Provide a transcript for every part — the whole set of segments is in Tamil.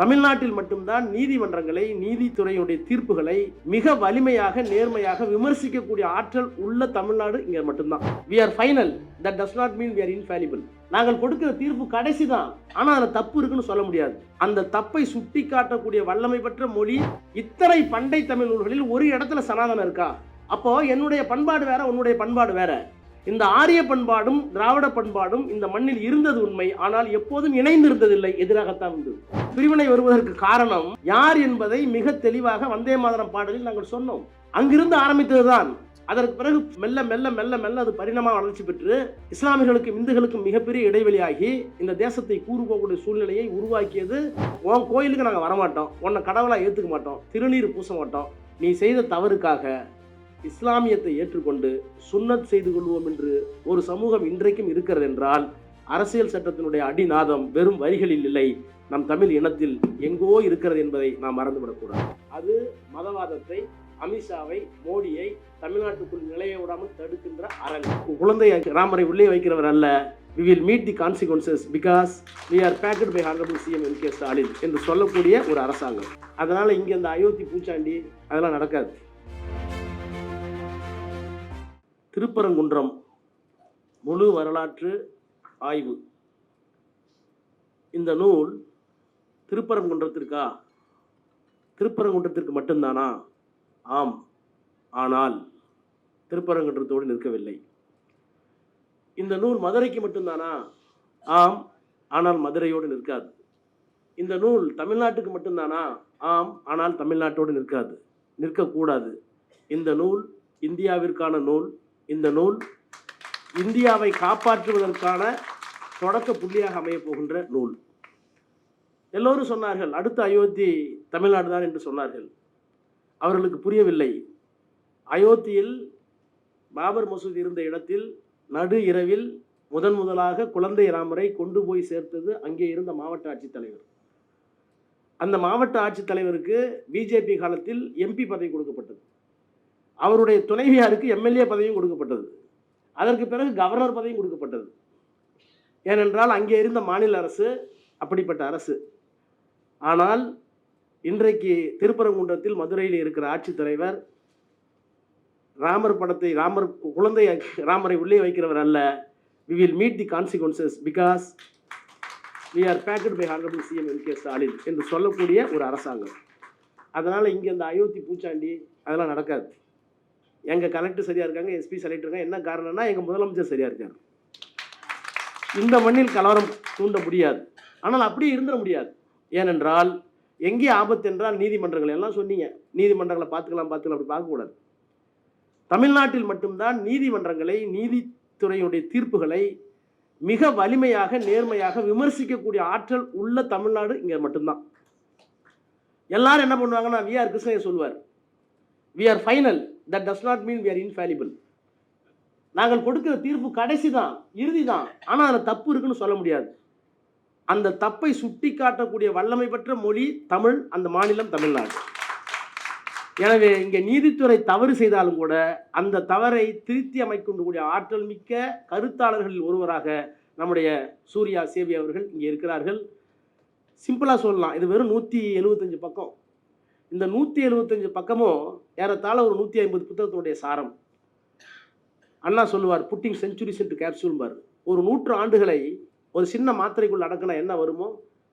தமிழ்நாட்டில் மட்டும்தான் நீதிமன்றங்களை நீதித்துறையுடைய தீர்ப்புகளை மிக வலிமையாக நேர்மையாக விமர்சிக்கக்கூடிய ஆற்றல் உள்ள தமிழ்நாடு இங்கே மட்டும்தான். We are final that does not mean we are infallible நாங்கள் கொடுக்கிற தீர்ப்பு கடைசி தான் ஆனால் அதில் தப்பு இருக்குன்னு சொல்ல முடியாது. அந்த தப்பை சுட்டி காட்டக்கூடிய வல்லமை பெற்ற மொழி இத்தனை பண்டை தமிழ் நூல்களில் ஒரு இடத்துல சனாதனம் இருக்கா? அப்போ என்னுடைய பண்பாடு வேற உன்னுடைய பண்பாடு வேற. இந்த ஆரிய பண்பாடும் திராவிட பண்பாடும் இந்த மண்ணில் இருந்தது உண்மை. ஆனால் எப்போதும் இணைந்து இருந்ததில்லை எதிராகத்தான் இருந்தது பிரிவினை வருவதற்கு காரணம் யார் என்பதை மிக தெளிவாக வந்தே மாதரம் பாடலில் நாங்கள் சொன்னோம். அங்கிருந்து ஆரம்பித்ததுதான். அதற்கு பிறகு மெல்ல மெல்ல மெல்ல மெல்ல அது பரிணாம வளர்ச்சி பெற்று இஸ்லாமியர்களுக்கும் இந்துக்களுக்கும் மிகப்பெரிய இடைவெளியாகி இந்த தேசத்தை கூறு போகக்கூடிய சூழ்நிலையை உருவாக்கியது. உன் கோயிலுக்கு நாங்கள் வரமாட்டோம். உன்னை கடவுளாக ஏற்றுக்க மாட்டோம். திருநீர் பூச மாட்டோம். நீ செய்த தவறுக்காக இஸ்லாமியத்தை ஏற்றுக்கொண்டு சுன்னத் செய்து கொள்வோம் என்று ஒரு சமூகம் இன்றைக்கும் இருக்கிறது என்றால் அரசியல் சட்டத்தினுடைய அடிநாதம் வெறும் வரிகளில் இல்லை. நம் தமிழ் இனத்தில் எங்கோ இருக்கிறது என்பதை நாம் மறந்துவிடக்கூடாது. அது மதவாதத்தை அமித்ஷாவை மோடியை தமிழ்நாட்டுக்குள் நிலைய விடாமல் தடுக்கின்ற அரண். குழந்தை ராமரை உள்ளே வைக்கிறவர் அல்ல. We will meet the consequences because we are backed by honourable CM M K Stalin என்று சொல்லக்கூடிய ஒரு அரசாங்கம். அதனால் இங்கே இந்த அயோத்தி பூச்சாண்டி அதெல்லாம் நடக்காது. திருப்பரங்குன்றம் முழு வரலாற்று ஆய்வு. இந்த நூல் திருப்பரங்குன்றத்திற்கா? திருப்பரங்குன்றத்திற்கு மட்டும்தானா? ஆம். ஆனால் திருப்பரங்குன்றத்தோடு நிற்கவில்லை. இந்த நூல் மதுரைக்கு மட்டும்தானா? ஆம். ஆனால் மதுரையோடு நிற்காது. இந்த நூல் தமிழ்நாட்டுக்கு மட்டும்தானா? ஆம். ஆனால் தமிழ்நாட்டோடு நிற்காது. நிற்கக்கூடாது. இந்த நூல் இந்தியாவிற்கான நூல். இந்த நூல் இந்தியாவை காப்பாற்றுவதற்கான தொடக்க புள்ளியாக அமையப் போகின்ற நூல். எல்லோரும் சொன்னார்கள் அடுத்த அயோத்தி தமிழ்நாடு தான் என்று சொன்னார்கள். அவர்களுக்கு புரியவில்லை. அயோத்தியில் பாபர் மசூதி இருந்த இடத்தில் நடு இரவில் முதன் முதலாக குழந்தை ராமரை கொண்டு போய் சேர்த்தது அங்கே இருந்த மாவட்ட ஆட்சித்தலைவர் அந்த மாவட்ட ஆட்சித்தலைவருக்கு பிஜேபி காலத்தில் எம்பி பதவி கொடுக்கப்பட்டது. அவருடைய துணைவியாருக்கு எம்எல்ஏ பதவியும் கொடுக்கப்பட்டது. அதற்கு பிறகு கவர்னர் பதவியும் கொடுக்கப்பட்டது. ஏனென்றால் அங்கே இருந்த மாநில அரசு அப்படிப்பட்ட அரசு. ஆனால் இன்றைக்கு திருப்பரங்குன்றத்தில் மதுரையில் இருக்கிற ஆட்சித்தலைவர் ராமர் படத்தை ராமர் குழந்தை ராமரை உள்ளே வைக்கிறவர் அல்ல. We will meet the consequences because we are backed by honourable CM M K Stalin என்று சொல்லக்கூடிய ஒரு அரசாங்கம். அதனால் இங்கே இந்த அயோத்தி பூச்சாண்டி அதெல்லாம் நடக்காது. எங்கள் கலெக்டர் சரியாக இருக்காங்க எஸ்பி சரியாக இருக்காங்க என்ன காரணம்னா எங்கள் முதலமைச்சர் சரியாக இருக்கார். இந்த மண்ணில் கலவரம் தூண்ட முடியாது. ஆனால் அப்படியே இருந்துட முடியாது. ஏனென்றால் எங்கே ஆபத்து என்றால் நீதிமன்றங்கள். எல்லாம் சொன்னீங்க. நீதிமன்றங்களை பார்த்துக்கலாம் பார்த்துக்கலாம் அப்படி பார்க்கக்கூடாது. தமிழ்நாட்டில் மட்டும்தான் நீதிமன்றங்களை நீதித்துறையுடைய தீர்ப்புகளை மிக வலிமையாக நேர்மையாக விமர்சிக்கக்கூடிய ஆற்றல் உள்ள தமிழ்நாடு இங்கே மட்டும்தான். எல்லாரும் என்ன பண்ணுவாங்கன்னா வி ஆர் கிருஷ்ணய்ய சொல்லுவார். We are final that does not mean we are infallible நாங்கள் கொடுக்கிற தீர்ப்பு கடைசி தான் இறுதி தான் ஆனால் அதில் தப்பு இருக்குன்னு சொல்ல முடியாது. அந்த தப்பை சுட்டி காட்டக்கூடிய வல்லமை பெற்ற மொழி தமிழ் அந்த மாநிலம் தமிழ்நாடு. எனவே இங்கே நீதித்துறை தவறு செய்தாலும் கூட அந்த தவறை திருத்தி அமைக்கக்கூடிய ஆற்றல் மிக்க கருத்தாளர்களில் ஒருவராக நம்முடைய சூர்யா சேவி அவர்கள் இங்கே இருக்கிறார்கள். சிம்பிளாக சொல்லலாம். இது வெறும் நூற்றி எழுபத்தஞ்சு பக்கம். இந்த நூற்றி எழுபத்தஞ்சு பக்கமும் ஏறத்தாழ ஒரு நூற்றி ஐம்பது புத்தகத்தினுடைய சாரம். அண்ணா சொல்லுவார் புட்டிங் செஞ்சுரிஸ் என்று கேப்சூல்பார் ஒரு நூற்று ஆண்டுகளை ஒரு சின்ன மாத்திரைக்குள் அடக்கினா என்ன வருமோ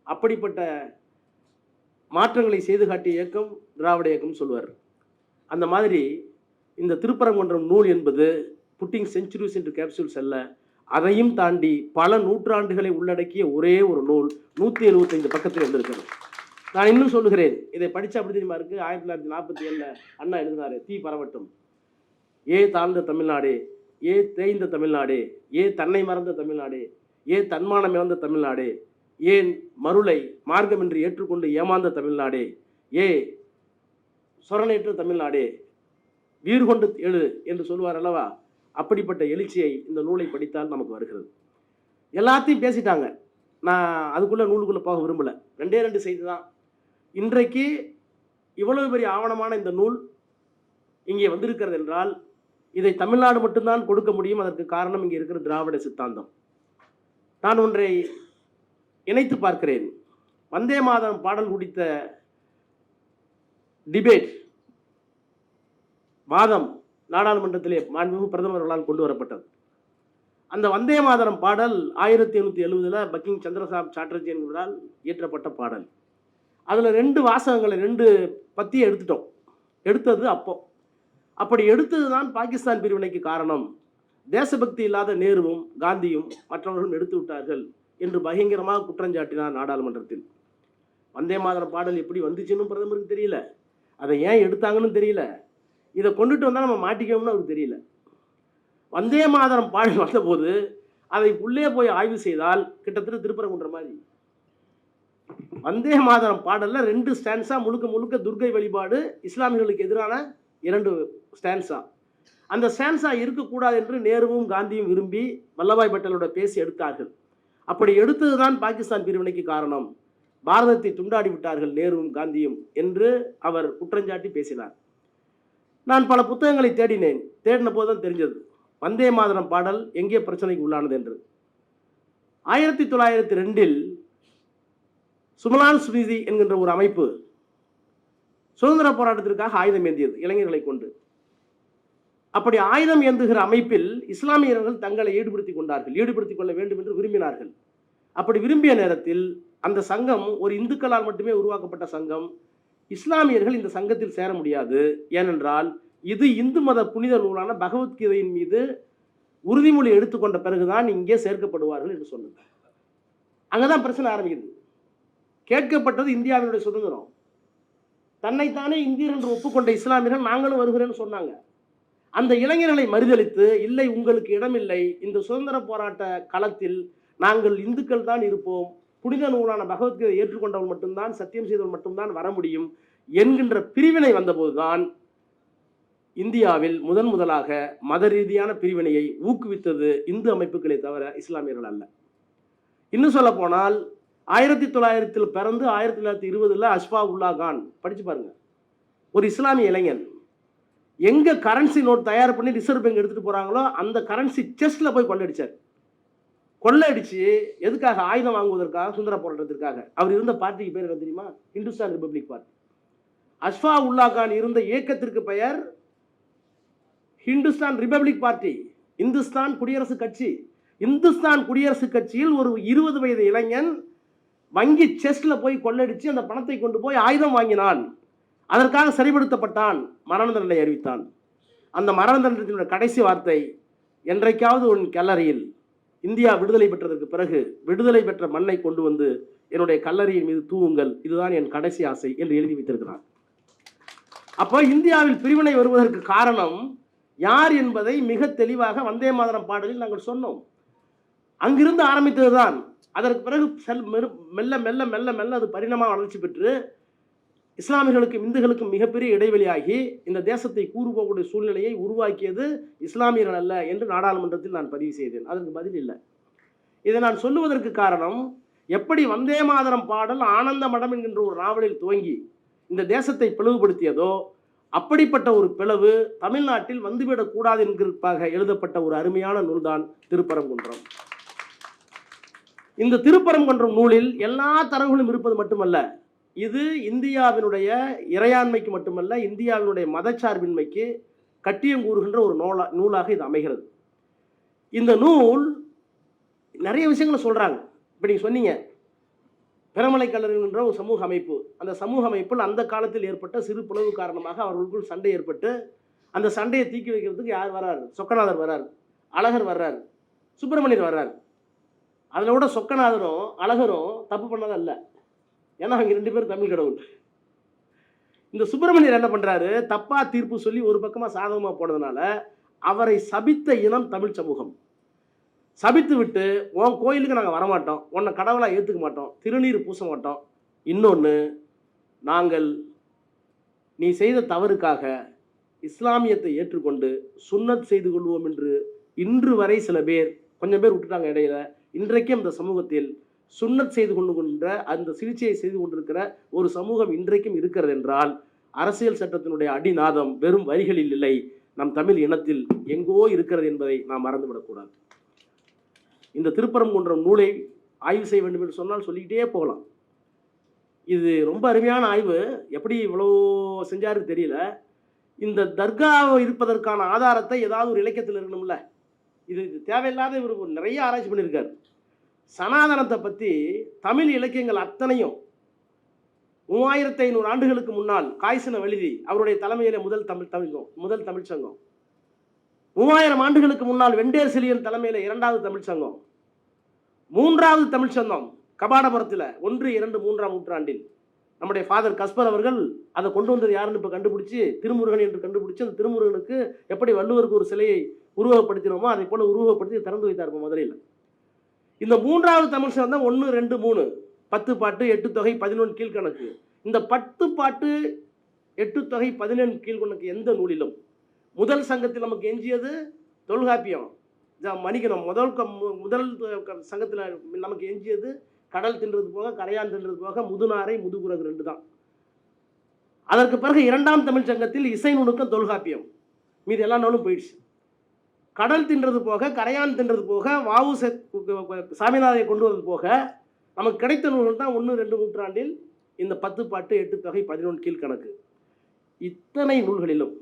அப்படிப்பட்ட மாற்றங்களை செய்து காட்டிய இயக்கம் திராவிட இயக்கம் சொல்லுவார். அந்த மாதிரி இந்த திருப்பரங்குன்றம் நூல் என்பது புட்டிங் செஞ்சுரிஸ் என்று கேப்சூல்ஸ் அல்ல அதையும் தாண்டி பல நூற்றாண்டுகளை உள்ளடக்கிய ஒரே ஒரு நூல் நூற்றி எழுபத்தைந்து பக்கத்தில் வந்திருக்கிறது. நான் இன்னும் சொல்லுகிறேன். இதை படித்தா அப்படி தெரியுமா இருக்கு? ஆயிரத்தி தொள்ளாயிரத்தி நாற்பத்தி ஏழில் அண்ணா எழுதினாரு தீ பரவட்டும். ஏ தாழ்ந்த தமிழ்நாடு ஏ தேய்ந்த தமிழ்நாடு ஏ தன்னை மறந்த தமிழ்நாடு ஏ தன்மானம் இழந்த தமிழ்நாடு ஏன் மருளை மார்க்கமின்றி ஏற்றுக்கொண்டு ஏமாந்த தமிழ்நாடு ஏ சொரணேற்ற தமிழ்நாடு வீறு கொண்டு எழு என்று சொல்லுவார் அல்லவா? அப்படிப்பட்ட எழுச்சியை இந்த நூலை படித்தால் நமக்கு வருகிறது. எல்லாத்தையும் பேசிட்டாங்க. நான் அதுக்குள்ளே நூலுக்குள்ளே போக விரும்பலை. ரெண்டே ரெண்டு செய்தி தான். இன்றைக்கு இவ்வளவு பெரிய ஆவணமான இந்த நூல் இங்கே வந்திருக்கிறது என்றால் இதை தமிழ்நாடு மட்டும்தான் கொடுக்க முடியும். அதற்கு காரணம் இங்கே இருக்கிற திராவிட சித்தாந்தம். நான் ஒன்றை இணைத்து பார்க்கிறேன். வந்தே மாதரம் பாடல் குறித்த டிபேட் மாதம் நாடாளுமன்றத்திலே மாண்புமிகு பிரதமர்களால் கொண்டு வரப்பட்டது. அந்த வந்தே மாதரம் பாடல் ஆயிரத்தி எண்ணூற்றி எழுபதில் பக்கிங் சந்திரசாப் சாட்டர்ஜி என்பவரால் இயற்றப்பட்ட பாடல். அதில் ரெண்டு வாசகங்களை ரெண்டு பத்தியை எடுத்துட்டோம். எடுத்தது அப்போ. அப்படி எடுத்தது தான் பாகிஸ்தான் பிரிவினைக்கு காரணம். தேசபக்தி இல்லாத நேருவும் காந்தியும் மற்றவர்களும் எடுத்து விட்டார்கள் என்று பயங்கரமாக குற்றஞ்சாட்டினார் நாடாளுமன்றத்தில். வந்தே மாதரம் பாடல் எப்படி வந்துச்சுன்னு பிரதமருக்கு தெரியல. அதை ஏன் எடுத்தாங்கன்னு தெரியல. இதை கொண்டுட்டு வந்தால் நம்ம மாட்டிக்கோம்னு அவருக்கு தெரியல. வந்தே மாதரம் பாடல் வந்தபோது அதை உள்ளே போய் ஆய்வு செய்தால் கிட்டத்தட்ட திருப்பரங்குன்ற மாதிரி வந்தே மாதரம் பாடலில் ரெண்டு ஸ்டான்ஸா முழுக்க முழுக்க துர்க்கை வழிபாடு இஸ்லாமியர்களுக்கு எதிரான இரண்டு ஸ்டான்ஸா அந்த ஸ்டான்ஸா இருக்கக்கூடாது என்று நேருவும் காந்தியும் விரும்பி வல்லபாய் பட்டேலோட பேசி எடுத்தார்கள். அப்படி எடுத்ததுதான் பாகிஸ்தான் பிரிவினைக்கு காரணம். பாரதத்தை துண்டாடி விட்டார்கள் நேருவும் காந்தியும் என்று அவர் குற்றஞ்சாட்டி பேசினார். நான் பல புத்தகங்களை தேடினேன். தேடின போது தான் தெரிஞ்சது. வந்தே மாதரம் பாடல் எங்கே பிரச்சனைக்கு உள்ளானது என்று. ஆயிரத்தி தொள்ளாயிரத்தி ரெண்டில் சுமலான் ஸ்ரீதி என்கின்ற ஒரு அமைப்பு சுதந்திர போராட்டத்திற்காக ஆயுதம் ஏந்தியது இளைஞர்களை கொண்டு. அப்படி ஆயுதம் ஏந்துகிற அமைப்பில் இஸ்லாமியர்கள் தங்களை ஈடுபடுத்திக் கொண்டார்கள் ஈடுபடுத்திக் கொள்ள வேண்டும் என்று விரும்பினார்கள். அப்படி விரும்பிய நேரத்தில் அந்த சங்கம் ஒரு இந்துக்களால் மட்டுமே உருவாக்கப்பட்ட சங்கம். இஸ்லாமியர்கள் இந்த சங்கத்தில் சேர முடியாது. ஏனென்றால் இது இந்து மத புனித நூலான பகவத்கீதையின் மீது உறுதிமொழி எடுத்துக்கொண்ட பிறகுதான் இங்கே சேர்க்கப்படுவார்கள் என்று சொன்னது. அங்கதான் பிரச்சனை ஆரம்பிக்குது. கேட்கப்பட்டது இந்தியாவினுடைய சுதந்திரம். தன்னைத்தானே இந்தியர் என்று ஒப்புக்கொண்ட இஸ்லாமியர்கள் நாங்களும் வருகிறேன்னு சொன்னாங்க. அந்த இளைஞர்களை மறுதளித்து இல்லை உங்களுக்கு இடமில்லை. இந்த சுதந்திர போராட்ட களத்தில் நாங்கள் இந்துக்கள் தான் இருப்போம். புனித நூலான பகவத்கீதை ஏற்றுக்கொண்டவன் மட்டும்தான் சத்தியம் செய்தவன் மட்டும்தான் வர முடியும் என்கின்ற பிரிவினை வந்தபோதுதான் இந்தியாவில் முதன் முதலாக மத ரீதியான பிரிவினையை ஊக்குவித்தது இந்து அமைப்புகளை தவிர இஸ்லாமியர்கள் அல்ல. இன்னும் சொல்ல போனால் ஆயிரத்தி தொள்ளாயிரத்தில் பிறந்து ஆயிரத்தி தொள்ளாயிரத்தி இருபதில் அஷ்பா உல்லா கான். படித்து பாருங்கள் ஒரு இஸ்லாமிய இளைஞன் எங்கே கரன்சி நோட் தயார் பண்ணி ரிசர்வ் பேங்க் எடுத்துகிட்டு போகிறாங்களோ அந்த கரன்சி செஸ்ட்டில் போய் கொள்ளடிச்சார் கொள்ளடிச்சு எதுக்காக? ஆயுதம் வாங்குவதற்காக சுந்தர போராட்டத்திற்காக அவர் இருந்த பார்ட்டிக்கு பேர் என்ன தெரியுமா? இந்துஸ்தான் ரிபப்ளிக் பார்ட்டி அஷ்ஃபா உல்லா கான் இருந்த இயக்கத்திற்கு பெயர் ஹிந்துஸ்தான் ரிபப்ளிக் பார்ட்டி இந்துஸ்தான் குடியரசு கட்சி. இந்துஸ்தான் குடியரசு கட்சியில் ஒரு இருபது வயது இளைஞன் வங்கி செஸ்டில் போய் கொள்ளடிச்சு அந்த பணத்தை கொண்டு போய் ஆயுதம் வாங்கினான். அதற்காக சரிபடுத்தப்பட்டான் மரண தண்டனை அறிவித்தான். அந்த மரண தண்டனத்தினுடைய கடைசி வார்த்தை என்றைக்காவது உன் கல்லறையில் இந்தியா விடுதலை பெற்றதற்கு பிறகு விடுதலை பெற்ற மண்ணை கொண்டு வந்து என்னுடைய கல்லறையின் மீது தூவுங்கள். இதுதான் என் கடைசி ஆசை என்று எழுதி வைத்திருக்கிறான் அப்போ இந்தியாவில் பிரிவினை வருவதற்கு காரணம் யார் என்பதை மிக தெளிவாக வந்தே மாதரம் பாடலில் நாங்கள் சொன்னோம். அங்கிருந்து ஆரம்பித்ததுதான். அதற்கு பிறகு செல் மெரு- மெல்ல மெல்ல மெல்ல மெல்ல அது பரிணாம வளர்ச்சி பெற்று இஸ்லாமியர்களுக்கும் இந்துக்களுக்கும் மிகப்பெரிய இடைவெளியாகி இந்த தேசத்தை கூறு போகக்கூடிய சூழ்நிலையை உருவாக்கியது இஸ்லாமியர்கள் அல்ல என்று நாடாளுமன்றத்தில் நான் பதிவு செய்தேன். அதற்கு பதில் இல்லை. இதை நான் சொல்லுவதற்கு காரணம் எப்படி வந்தே மாதரம் பாடல் ஆனந்த மடம் என்கின்ற ஒரு நாவலில் துவங்கி இந்த தேசத்தை பிளவுபடுத்தியதோ அப்படிப்பட்ட ஒரு பிளவு தமிழ்நாட்டில் வந்துவிடக்கூடாது என்கிறதுக்காக எழுதப்பட்ட ஒரு அருமையான நூல்தான் திருப்பரங்குன்றம். இந்த திருப்பரங்குன்றம் நூலில் எல்லா தரவுகளும் இருப்பது மட்டுமல்ல இது இந்தியாவினுடைய இறையாண்மைக்கு மட்டுமல்ல இந்தியாவினுடைய மதச்சார்பின்மைக்கு கட்டியம் கூறுகின்ற ஒரு நூலா நூலாக இது அமைகிறது. இந்த நூல் நிறைய விஷயங்களை சொல்கிறாங்க இப்போ நீங்கள் சொன்னீங்க பிரமலை கல்லறிகின்ற ஒரு சமூக அமைப்பு. அந்த சமூக அமைப்பில் அந்த காலத்தில் ஏற்பட்ட சிறு பிளவு காரணமாக அவர்களுக்குள் சண்டை ஏற்பட்டு அந்த சண்டையை தீக்கி வைக்கிறதுக்கு யார் வர்றாரு சொக்கநாதர் வர்றாரு அழகர் வர்றாரு சுப்பிரமணியர் வர்றாரு. அதில் கூட சொக்கநாதரும் அழகரும் தப்பு பண்ணதல்ல ஏன்னா அவங்க ரெண்டு பேரும் தமிழ் கடவுள். இந்த சுப்பிரமணியர் என்ன பண்ணுறாரு தப்பாக தீர்ப்பு சொல்லி ஒரு பக்கமாக சாதகமாக போனதுனால அவரை சபித்த இனம் தமிழ் சமூகம். சபித்து விட்டு உன் கோயிலுக்கு நாங்கள் வரமாட்டோம். உன்னை கடவுளாக ஏற்றுக்க மாட்டோம். திருநீர் பூச மாட்டோம். இன்னொன்று நாங்கள் நீ செய்த தவறுக்காக இஸ்லாமியத்தை ஏற்றுக்கொண்டு சுன்னத் செய்து கொள்வோம் என்று இன்று வரை சில பேர் கொஞ்சம் பேர் விட்டுட்டாங்க இடையில. இன்றைக்கும் இந்த சமூகத்தில் சுண்ணத் செய்து கொண்டு கொண்ட அந்த சிகிச்சையை செய்து கொண்டிருக்கிற ஒரு சமூகம் இன்றைக்கும் இருக்கிறது என்றால் அரசியல் சட்டத்தினுடைய அடிநாதம் வெறும் வரிகளில் இல்லை நம் தமிழ் இனத்தில் எங்கோ இருக்கிறது என்பதை நாம் மறந்துவிடக்கூடாது. இந்த திருப்பரங்குன்றம் நூலை ஆய்வு செய்ய வேண்டும் என்று சொன்னால் சொல்லிக்கிட்டே போகலாம். இது ரொம்ப அருமையான ஆய்வு. எப்படி இவ்வளோ செஞ்சாரு தெரியல. இந்த தர்கா இருப்பதற்கான ஆதாரத்தை ஏதாவது ஒரு இலக்கியத்தில் இருக்கணும்ல. இது தேவையில்லாத இவர் நிறைய ஆராய்ச்சி பண்ணியிருக்காரு. சனாதனத்தை பற்றி தமிழ் இலக்கியங்கள் அத்தனையும் மூவாயிரத்தி ஐநூறு ஆண்டுகளுக்கு முன்னால் காய்சன வழுதி அவருடைய தலைமையில முதல் தமிழ் தமிழ்கம் முதல் தமிழ் சங்கம் மூவாயிரம் ஆண்டுகளுக்கு முன்னால் வெண்டேர் செலியன் தலைமையில இரண்டாவது தமிழ் சங்கம் மூன்றாவது தமிழ் சங்கம் கபாடபுரத்தில் ஒன்று இரண்டு மூன்றாம் நூற்றாண்டில். நம்முடைய ஃபாதர் கஸ்பர் அவர்கள் அதை கொண்டு வந்தது யாருன்னு இப்போ கண்டுபிடிச்சி திருமுருகன் என்று கண்டுபிடிச்சு அந்த திருமுருகனுக்கு எப்படி வள்ளுவருக்கு ஒரு சிலையை உருவகப்படுத்தினோமோ அதை போல உருவகப்படுத்தி திறந்து வைத்தார் இப்போ முதலில் இந்த மூன்றாவது தமிழ் சங்கம் ஒன்று ரெண்டு மூணு. பத்து பாட்டு எட்டு தொகை பதினொன்று கீழ்கணக்கு. இந்த பத்து பாட்டு எட்டு தொகை பதினொன்று கீழ்கணக்கு எந்த நூலிலும்? முதல் சங்கத்தில் நமக்கு எஞ்சியது தொல்காப்பியம். மணிக்கணும் முதல் மு- முதல் சங்கத்தில் நமக்கு எஞ்சியது கடல் தின்றது போக கரையான் தின்றது போக முதுநாரை முதுகுரகு ரெண்டு தான். அதற்கு பிறகு இரண்டாம் தமிழ் சங்கத்தில் இசை நுணுக்கம் தொல்காப்பியம். மீது எல்லா நூலும் போயிடுச்சு. கடல் தின்றது போக கரையான் தின்றது போக வாவு செ- சாமிநாதையை கொண்டு வந்தது போக நமக்கு கிடைத்த நூல்கள் தான் ஒன்று ரெண்டு நூற்றாண்டில் இந்த பத்து பாட்டு எட்டு தொகை பதினொன்று கீழ்கணக்கு. இத்தனை நூல்களிலும்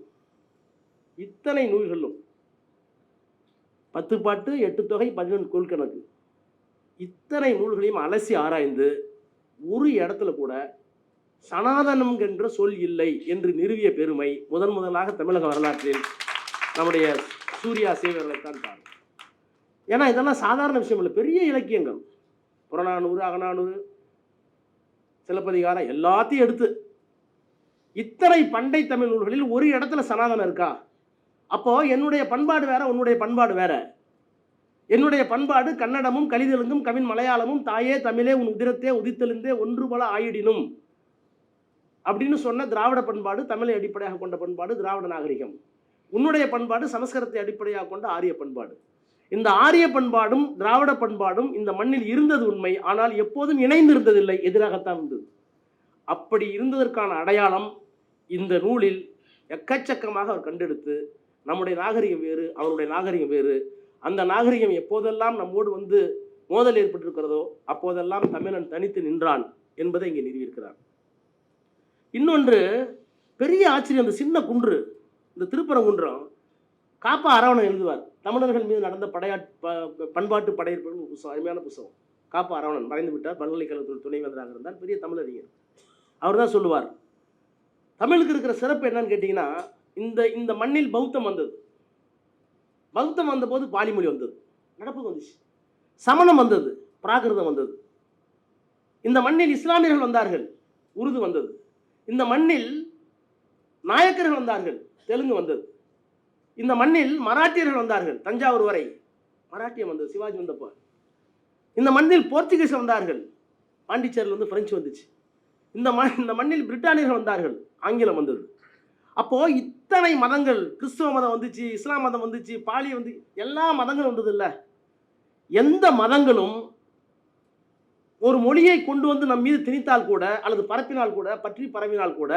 இத்தனை நூல்களிலும் பத்து பாட்டு எட்டு தொகை பதினொன்று கீழ்கணக்கு. இத்தனை நூல்களையும் அலசி ஆராய்ந்து ஒரு இடத்துல கூட சனாதனம் என்ற சொல் இல்லை என்று நிறுவிய பெருமை முதன் முதலாக தமிழக வரலாற்றில் நம்முடைய சூர்யா சேவர்களைத்தான் பாருங்க. ஏன்னா இதெல்லாம் சாதாரண விஷயம் இல்லை. பெரிய இலக்கியங்கள். புறநானூறு அகநானூறு சிலப்பதிகாரம் எல்லாத்தையும் எடுத்து இத்தனை பண்டை தமிழ் நூல்களில் ஒரு இடத்துல சனாதனம் இருக்கா? அப்போ என்னுடைய பண்பாடு வேற உன்னுடைய பண்பாடு வேற. என்னுடைய பண்பாடு கன்னடமும் கலிதெலுங்கும் கவின் மலையாளமும் தாயே தமிழே உன் உதிரத்தே உதித்தெழுந்தே ஒன்று போல ஆயிடினும். அப்படின்னு சொன்ன திராவிட பண்பாடு தமிழை அடிப்படையாக கொண்ட பண்பாடு திராவிட நாகரிகம். உன்னுடைய பண்பாடு சமஸ்கிருதத்தை அடிப்படையாக கொண்ட ஆரிய பண்பாடு. இந்த ஆரிய பண்பாடும் திராவிட பண்பாடும் இந்த மண்ணில் இருந்தது உண்மை. ஆனால் எப்போதும் இணைந்து இருந்ததில்லை எதிராகத்தான் இருந்தது. அப்படி இருந்ததற்கான அடையாளம் இந்த நூலில் எக்கச்சக்கமாக அவர் கண்டெடுத்து நம்முடைய நாகரிகம் வேறு அவருடைய நாகரிகம் வேறு. அந்த நாகரிகம் எப்போதெல்லாம் நம்மோடு வந்து மோதல் ஏற்பட்டிருக்கிறதோ அப்போதெல்லாம் தமிழன் தனித்து நின்றான் என்பதை இங்கே நிறுவியிருக்கிறார். இன்னொன்று பெரிய ஆச்சரியம் அந்த சின்ன குன்று. இந்த திருப்பரங்குன்றம் காப்பா அரவணன் எழுதுவார். தமிழர்கள் மீது நடந்த படையா ப- பண்பாட்டு படையெடுப்பு புத்தகம் அருமையான புத்தகம் காப்பா அரவணன் மறைந்து விட்டார். பல்கலைக்கழகத்தில் துணைவேந்தராக இருந்தார். பெரிய தமிழறிஞர் அவர் தான் சொல்லுவார். தமிழுக்கு இருக்கிற சிறப்பு என்னன்னு கேட்டிங்கன்னா இந்த இந்த மண்ணில் பௌத்தம் வந்தது. பௌத்தம் வந்தபோது பாலிமொழி வந்தது. நடப்பு வந்துச்சு. சமணம் வந்தது. பிராகிருதம் வந்தது. இந்த மண்ணில் இஸ்லாமியர்கள் வந்தார்கள். உருது வந்தது. இந்த மண்ணில் நாயக்கர்கள் வந்தார்கள். தெலுங்கு வந்தது. இந்த மண்ணில் மராட்டியர்கள் வந்தார்கள் தஞ்சாவூர் வரை. மராட்டியம் வந்தது சிவாஜி வந்தப்போ. இந்த மண்ணில் போர்ச்சுகீஸ் வந்தார்கள் பாண்டிச்சேரியில் வந்து பிரெஞ்சு வந்துச்சு. இந்த மண் இந்த மண்ணில் பிரிட்டானியர்கள் வந்தார்கள் ஆங்கிலம் வந்தது. அப்போது இத்தனை மதங்கள் கிறிஸ்துவ மதம் வந்துச்சு இஸ்லாம் மதம் வந்துச்சு பாலி வந்து எல்லா மதங்களும் வந்தது இல்லை எந்த மதங்களும் ஒரு மொழியை கொண்டு வந்து நம் மீது திணித்தால் கூட அல்லது பரப்பினால் கூட பற்றி பரவினால் கூட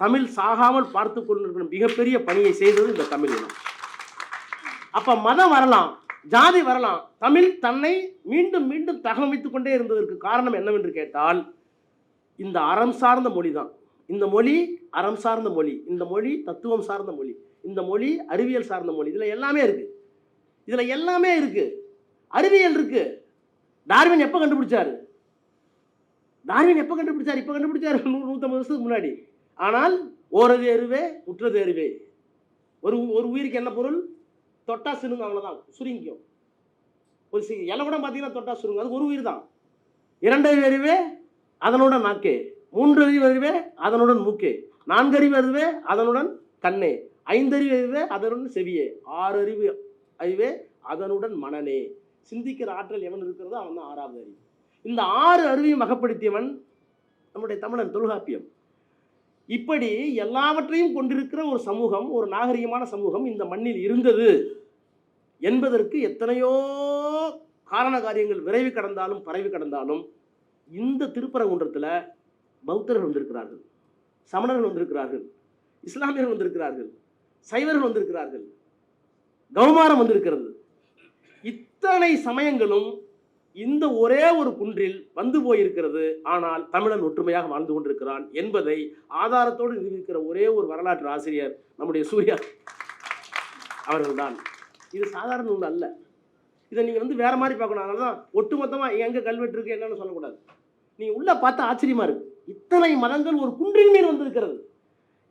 தமிழ் சாகாமல் பார்த்து கொண்டிருக்கிற மிகப்பெரிய பணியை செய்தது இந்த தமிழ் இனம். அப்போ மதம் வரலாம் ஜாதி வரலாம் தமிழ் தன்னை மீண்டும் மீண்டும் தகவமைத்துக் கொண்டே இருந்ததற்கு காரணம் என்னவென்று கேட்டால் இந்த அறம் சார்ந்த மொழி தான். இந்த மொழி அறம் சார்ந்த மொழி இந்த மொழி தத்துவம் சார்ந்த மொழி இந்த மொழி அறிவியல் சார்ந்த மொழி இதில் எல்லாமே இருக்குது இதில் எல்லாமே இருக்குது அறிவியல் இருக்குது டார்வின் எப்போ கண்டுபிடிச்சாரு? டார்வின் எப்போ கண்டுபிடிச்சார்? இப்போ கண்டுபிடிச்சார் நூறு நூற்றம்பது வருஷத்துக்கு முன்னாடி. ஆனால் ஓரது எருவே உற்றது எருவே. ஒரு ஒரு உயிருக்கு என்ன பொருள்? தொட்டா சிறுங்க அவ்வளோதான் சுருங்கிக்கும். ஒரு சி இலை கூட பார்த்தீங்கன்னா தொட்டா சுருங்கும். அது ஒரு உயிர் தான் இரண்டறிவு அறிவே அதனுடன் நாக்கு. மூன்று அறிவு அறிவே அதனுடன் மூக்கே. நான்கறிவு அறிவே அதனுடன் கண்ணே. ஐந்தறிவு அறிவே அதனுடன் செவியே. ஆறு அறிவு அறிவே அதனுடன் மனநே. சிந்திக்கிற ஆற்றல் எவன் இருக்கிறதோ அவன் தான் ஆறாவது அறிவு. இந்த ஆறு அறிவையும் வகப்படுத்தியவன் நம்முடைய தமிழன் தொல்காப்பியம். இப்படி எல்லாவற்றையும் கொண்டிருக்கிற ஒரு சமூகம் ஒரு நாகரிகமான சமூகம் இந்த மண்ணில் இருந்தது என்பதற்கு எத்தனையோ காரண காரியங்கள் விரைவு கடந்தாலும் பரவி கடந்தாலும் இந்த திருப்பரங்குன்றத்தில் பௌத்தர்கள் வந்திருக்கிறார்கள் சமணர்கள் வந்திருக்கிறார்கள் இஸ்லாமியர்கள் வந்திருக்கிறார்கள் சைவர்கள் வந்திருக்கிறார்கள் கௌமாரம் வந்திருக்கிறது. இத்தனை சமயங்களும் இந்த ஒரே ஒரு குன்றில் வந்து போயிருக்கிறது ஆனால் தமிழன் ஒற்றுமையாக வாழ்ந்து கொண்டிருக்கிறான் என்பதை ஆதாரத்தோடு நிரூபிக்கிற ஒரே ஒரு வரலாற்று ஆசிரியர் நம்முடைய சூர்யா அவர்கள்தான். இது சாதாரண ஒன்று அல்ல. இதை நீங்கள் வந்து வேற மாதிரி பார்க்கணும். அதனால தான் ஒட்டுமொத்தமாக எங்கே கல்வெட்டு இருக்கு என்னன்னு சொல்லக்கூடாது. நீங்கள் உள்ளே பார்த்தா ஆச்சரியமா இருக்கு. இத்தனை மதங்கள் ஒரு குன்றின் மீது வந்திருக்கிறது.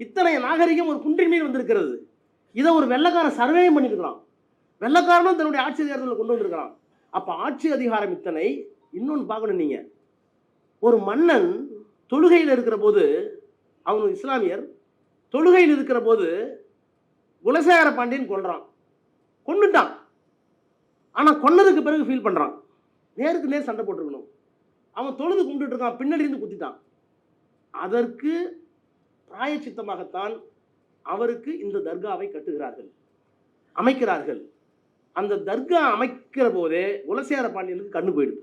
இத்தனை நாகரிகம் ஒரு குன்றின் மீது வந்திருக்கிறது. இதை ஒரு வெள்ளக்காரன் சர்வேயும் பண்ணியிருக்கிறான் வெள்ளக்காரனும் தன்னுடைய ஆட்சி தேர்தலில் கொண்டு வந்திருக்கிறான். அப்போ ஆட்சி அதிகாரம் இத்தனை? இன்னொன்று பார்க்கணும் நீங்கள் ஒரு மன்னன் தொழுகையில் இருக்கிற போது அவனு இஸ்லாமியர் தொழுகையில் இருக்கிற போது குலசேகர பாண்டியன் கொள்றான் கொண்டுட்டான் ஆனால் கொன்னதுக்கு பிறகு ஃபீல் பண்ணுறான் நேருக்கு நேர் சண்டை போட்டிருக்கணும். அவன் தொழுது கும்பிட்டு இருக்கான் பின்னாடி இருந்து குத்திட்டான். அதற்கு பிராயச்சித்தமாகத்தான் அவருக்கு இந்த தர்காவை கட்டுகிறார்கள் அமைக்கிறார்கள். அந்த தர்கா அமைக்கிற போதே குலசேர பாண்டியனுக்கு கண்ணு போயிடுது.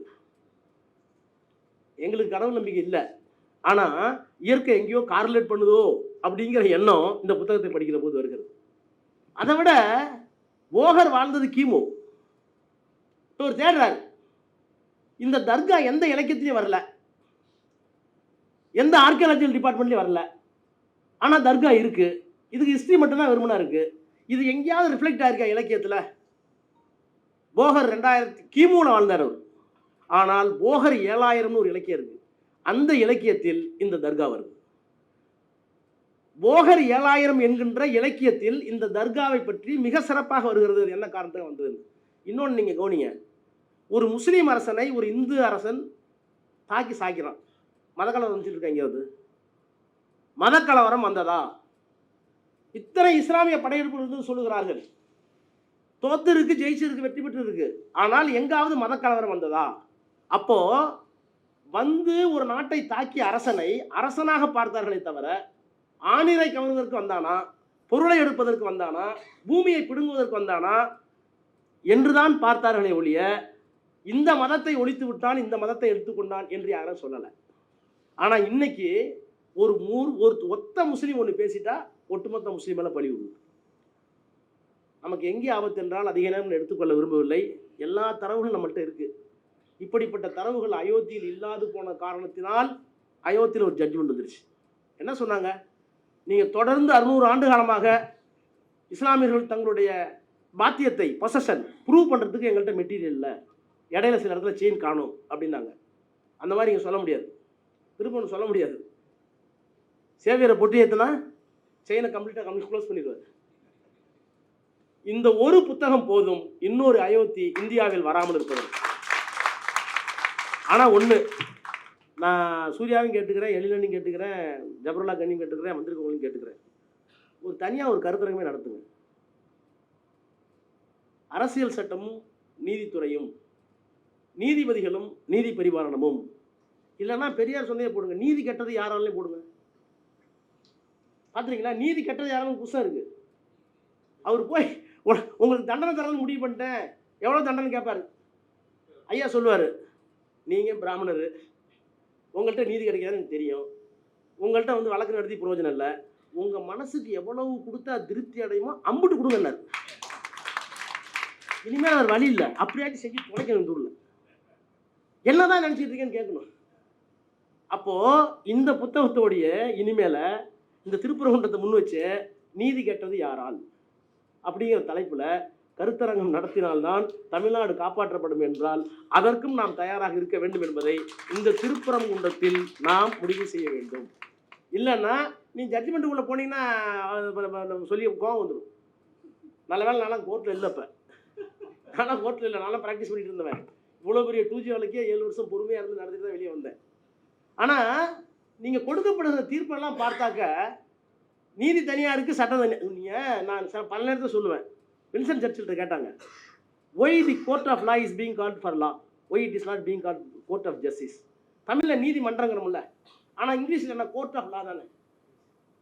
எங்களுக்கு கடவுள் நம்பிக்கை இல்லை. ஆனால் இயற்கை எங்கேயோ கார்லேட் பண்ணுதோ அப்படிங்கிற எண்ணம் இந்த புத்தகத்தை படிக்கிற போது வருகிறது. அதை விட போகர் வாழ்ந்தது கிமு. ஒரு தேடுறாரு. இந்த தர்கா எந்த இலக்கியத்திலையும் வரல. எந்த ஆர்கியாலஜிக்கல் டிபார்ட்மெண்ட்லையும் வரல. ஆனால் தர்கா இருக்குது இதுக்கு ஹிஸ்ட்ரி மட்டும்தான் வெறுமனா இருக்குது இது எங்கேயாவது ரிஃப்ளெக்ட் ஆயிருக்கா இலக்கியத்தில்? போகர் ரெண்டாயிரத்தி கிமுவில் வாழ்ந்தார் அவர். ஆனால் போகர் ஏழாயிரம்னு ஒரு இலக்கியம் இருக்கு. அந்த இலக்கியத்தில் இந்த தர்கா வருது. போகர் ஏழாயிரம் என்கின்ற இலக்கியத்தில் இந்த தர்காவை பற்றி மிக சிறப்பாக வருகிறது. என்ன காரணத்தை வந்தது இன்னொன்று நீங்கள் கவனிங்க. ஒரு முஸ்லீம் அரசனை ஒரு இந்து அரசன் தாக்கி சாய்க்கிறான். மதக்கலவரம் வந்துட்டு இருக்காங்க அது மதக்கலவரம் வந்ததா? இத்தனை இஸ்லாமிய படையெடுப்பு சொல்லுகிறார்கள். தோத்து இருக்கு ஜெயிச்சிருக்கு வெற்றி பெற்று இருக்கு ஆனால் எங்காவது மதக்கலவரம் வந்ததா? அப்போ வந்து ஒரு நாட்டை தாக்கிய அரசனை அரசனாக பார்த்தார்களே தவிர ஆணிரை கவர்வதற்கு வந்தானா? பொருளை எடுப்பதற்கு வந்தானா? பூமியை பிடுங்குவதற்கு வந்தானா? என்றுதான் பார்த்தார்களே ஒழிய இந்த மதத்தை ஒழித்து விட்டான் இந்த மதத்தை எடுத்துக்கொண்டான் என்று யாரும் சொல்லலை. ஆனால் இன்னைக்கு ஒரு மூர் ஒரு ஒத்த முஸ்லீம் ஒன்று பேசிட்டா ஒட்டுமொத்த முஸ்லீம் மேலே பழி விடுது நமக்கு எங்கே ஆபத்து என்றால் அதிக நேரம் எடுத்துக்கொள்ள விரும்பவில்லை. எல்லா தரவுகளும் நம்மள்கிட்ட இருக்குது இப்படிப்பட்ட தரவுகள் அயோத்தியில் இல்லாது போன காரணத்தினால் அயோத்தியில் ஒரு ஜட்ஜ்மெண்ட் வந்துருச்சு. என்ன சொன்னாங்க? நீங்கள் தொடர்ந்து அறுநூறு ஆண்டு காலமாக இஸ்லாமியர்கள் தங்களுடைய பாத்தியத்தை பொசஷன் ப்ரூவ் பண்ணுறதுக்கு எங்கள்கிட்ட மெட்டீரியல் இல்லை. இடையில சில இடத்துல செயின் காணும் அப்படின்னாங்க. அந்த மாதிரி இங்கே சொல்ல முடியாது. திரும்ப ஒன்று சொல்ல முடியாது. சேவியரை பொட்டி ஏற்றுனா செயினை கம்ப்ளீட்டாக கம்ப்ளீட் க்ளோஸ் பண்ணிடுவார். இந்த ஒரு புத்தகம் போதும் இன்னொரு அயோத்தி இந்தியாவில் வராமல் இருப்பது. ஆனால் ஒன்று நான் சூர்யாவையும் கேட்டுக்கிறேன் எழிலனையும் கேட்டுக்கிறேன் ஜபர்லா கண்ணியும் கேட்டுக்கிறேன் வந்திருக்கவங்களையும் கேட்டுக்கிறேன். ஒரு தனியாக ஒரு கருத்தரங்கமே நடத்துங்க. அரசியல் சட்டமும் நீதித்துறையும் நீதிபதிகளும் நீதி பரிபாலனமும். இல்லைன்னா பெரியார் சொன்னே போடுங்க. நீதி கெட்டது யாராலையும் போடுங்க. பார்த்துருக்கீங்களா நீதி கெட்டது யாராலும் புதுசாக இருக்கு. அவர் போய் உங்களுக்கு தண்டனை தரணும்னு முடிவு பண்ணிட்டேன். எவ்வளோ தண்டனை கேட்பார்? ஐயா சொல்லுவார் நீங்கள் பிராமணர். உங்கள்கிட்ட நீதி கிடைக்காதுன்னு எனக்கு தெரியும். உங்கள்கிட்ட வந்து வழக்கு நடத்தி பிரயோஜனம் இல்லை. உங்கள் மனசுக்கு எவ்வளவு கொடுத்தா திருப்தி அடையுமோ அம்புட்டு கொடுங்கன்னாரு இனிமேல் அவர் வழி இல்லை. அப்படியாச்சும் செஞ்சு துடைக்கணும் தூரில் என்ன என்னதான் நினச்சிட்டு இருக்கேன்னு கேட்கணும். அப்போது இந்த புத்தகத்தோடைய இனிமேல இந்த திருப்பரங்குன்றத்தை முன் வச்சு நீதி கேட்டது யாரால்? அப்படிங்கிற தலைப்பில் கருத்தரங்கம் நடத்தினால்தான் தமிழ்நாடு காப்பாற்றப்படும் என்றால் அதற்கும் நாம் தயாராக இருக்க வேண்டும் என்பதை இந்த திருப்பரங்குன்றத்தில் நாம் முடிவு செய்ய வேண்டும். இல்லைன்னா நீ ஜட்ஜ்மெண்ட்டுக்குள்ளே போனீங்கன்னா நம்ம சொல்லி கோவம் வந்துடும் நல்ல வேலை நான்லாம் கோர்ட்டில் இல்லை இப்போ நான்லாம் கோர்ட்டில் இல்லை நான்லாம் ப்ராக்டிஸ் பண்ணிட்டு இருந்தவன். இவ்வளோ பெரிய டூ ஜி வேலைக்கே ஏழு வருஷம் பொறுமையாக இருந்து நடந்துட்டு தான் வெளியே வந்தேன். ஆனால் நீங்கள் கொடுக்கப்படுகிற தீர்ப்பெல்லாம் பார்த்தாக்க நீதி தனியாக இருக்குது சட்டம் தனியாக நீங்கள் நான் ச- பல நேரத்தில் சொல்லுவேன். வில்சன் சர்ச்சில்ட்ட கேட்டாங்க. Why the court of law is being called for law why it is not being called court of justice தமிழில் நீதிமன்றங்கிறோம்ல. ஆனால் இங்கிலீஷில் என்ன? கோர்ட் ஆஃப் லா தானே.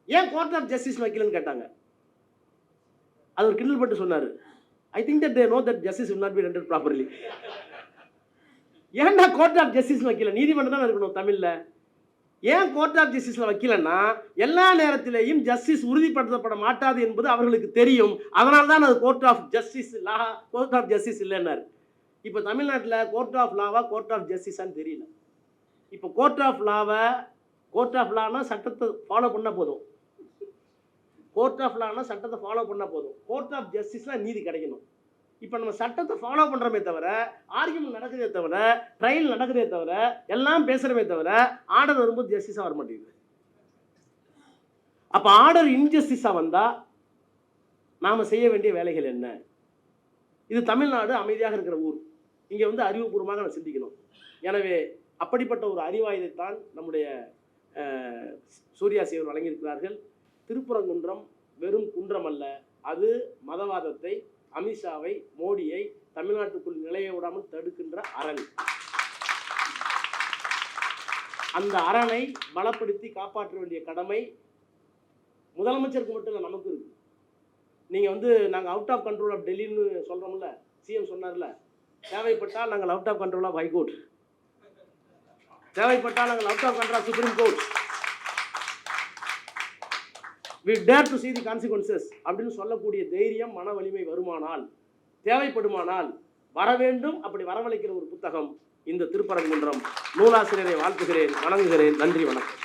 ஏன் கோர்ட் ஆஃப் ஜஸ்டிஸ் வைக்கலன்னு கேட்டாங்க. அது ஒரு கிண்டல் பட்டு சொன்னார். I think that they know that justice will not be rendered properly ஏன்டா கோர்ட் ஆஃப் ஜஸ்டிஸ் வைக்கல? நீதிமன்றம் தான் இருக்கணும் தமிழில். ஏன் கோர்ட் ஆஃப் ஜஸ்டிஸில் வைக்கலன்னா எல்லா நேரத்திலேயும் ஜஸ்டிஸ் உறுதிப்படுத்தப்பட மாட்டாது என்பது அவர்களுக்கு தெரியும். அதனால தான் அது court of justice law court of justice இல்லைன்னாரு. இப்போ தமிழ்நாட்டில் கோர்ட் ஆஃப் லாவா கோர்ட் ஆஃப் ஜஸ்டிஸான்னு தெரியல. இப்போ கோர்ட் ஆஃப் லாவை கோர்ட் ஆஃப் லானா சட்டத்தை ஃபாலோ பண்ணால் போதும். கோர்ட் ஆஃப் லானா சட்டத்தை ஃபாலோ பண்ணால் போதும். கோர்ட் ஆஃப் ஜஸ்டிஸ்னால் நீதி கிடைக்கணும். இப்போ நம்ம சட்டத்தை ஃபாலோ பண்ணுறோமே தவிர ஆர்கியூமெண்ட் நடக்குதே தவிர ட்ரையல் நடக்குதே தவிர எல்லாம் பேசுகிறமே தவிர ஆர்டர் வரும்போது ஜஸ்டிஸாக வர மாட்டேங்குது அப்போ ஆர்டர் இன்ஜஸ்டிஸாக வந்தால் நாம் செய்ய வேண்டிய வேலைகள் என்ன? இது தமிழ்நாடு அமைதியாக இருக்கிற ஊர். இங்கே வந்து அறிவுபூர்வமாக நம்ம சிந்திக்கணும். எனவே அப்படிப்பட்ட ஒரு அறிவாயுதைத்தான் நம்முடைய சூர்யா சேவர் வழங்கியிருக்கிறார்கள். திருப்புறங்குன்றம் வெறும் குன்றம் அல்ல அது மதவாதத்தை அமித்ஷாவை மோடியை தமிழ்நாட்டுக்குள் நிலைய விடாமல் தடுக்கின்ற அரண். அந்த அரணை பலப்படுத்தி காப்பாற்ற வேண்டிய கடமை முதலமைச்சருக்கு மட்டும் இல்லை நமக்கு இருக்கு. நீங்கள் வந்து நாங்கள் அவுட் ஆஃப் கண்ட்ரோல் ஆஃப் டெல்லின்னு சொல்கிறோம்ல சிஎம் சொன்னார்ல தேவைப்பட்டால் நாங்கள் out of control of high court தேவைப்பட்டால் நாங்கள் out of control of supreme court we dare to see the consequences அப்படின்னு சொல்லக்கூடிய தைரியம் மன வலிமை வருமானால் தேவைப்படுமானால் வர வேண்டும். அப்படி வரவழைக்கிற ஒரு புத்தகம் இந்த திருப்பரங்குன்றம். நூலாசிரியரை வாழ்த்துகிறேன் வணங்குகிறேன். நன்றி வணக்கம்.